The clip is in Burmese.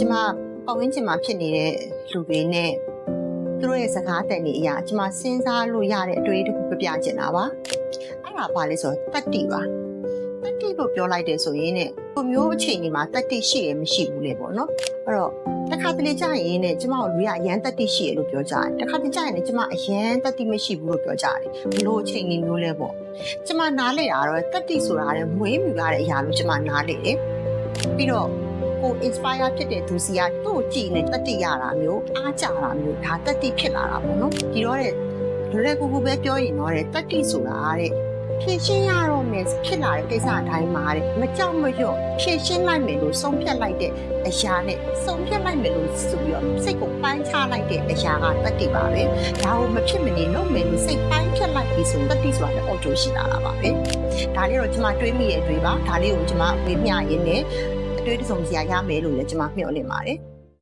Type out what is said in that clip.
ကျမပတ်ဝန်းကျင်မှာဖြစ်နေတဲ့လူတွေနဲ့သူတို့ရဲ့စကားတန်နေအရာကျမစဉ်းစားလို့ရတဲ့အတွေ့အကြုံတစ်ခုပြပြချင်တာပါအဲ့ဒါဘာလဲဆိုတော့တတ္တိပါတတ္တိလို့ပြောလိုက်တယ်ဆိုရင်ねကိုမျိုးအချိန်ဒီမှာတတ္တိရှိရမရှိဘူးလေပေါ့နော်အဲ့တော့တစ်ခါတလေကြာရင်ねကျမတို့လူရအရန်တတ္တိရှိရလို့ပြောကြတယ်တစ်ခါတလေကြာရင်လည်းကျမအရန်တတ္တိမရှိဘူးလို့ပြောကြတယ်ဘလို့အချိန်ကြီးမျိုးလဲပေါ့ကျမနားလေတာတော့တတ္တိဆိုတာလည်းမွေးမြူရတဲ့အရာလို့ကျမနားလေတယ်ပြီးတော့ ကို inspire ဖြစ်တဲ့သူစီကသူ့ကိုကြည့်နေတက်တိရတာမျိုးအားကြတာမျိုးဒါတက်တိဖြစ်လာတာပေါ့နော်ဒီတော့တဲ့လွယ်လွယ်ကူကူပဲပြောရင်တော့တဲ့တက်တိဆိုတာတဲ့ဖြည့်ရှင်းရတော့မယ်ဖြစ်လာတဲ့ကိစ္စအတိုင်းမှာတဲ့မကြောက်မရွံ့ဖြည့်ရှင်းလိုက်မယ်လို့ဆုံးဖြတ်လိုက်တဲ့အရာနဲ့ဆုံးဖြတ်လိုက်မယ်လို့ဆိုပြီးတော့စိတ်ကိုပိုင်းခြားလိုက်တဲ့အရာကတက်တိပါပဲဒါကိုမဖြစ်မနေလုပ်မယ်လို့စိတ်ပိုင်းဖြတ်လိုက်ပြီးဆိုတက်တိဆိုတာလည်း auto ရှိလာတာပါပဲဒါလေးတော့ကျွန်မတွေးမိရဲ့အတွေ့ပါဒါလေးကိုကျွန်မဝေမျှရင်းနဲ့ အတွေ့အကြုံစရာရမယ်လို့လည်းကျွန်မမျှော်လင့်ပါတယ်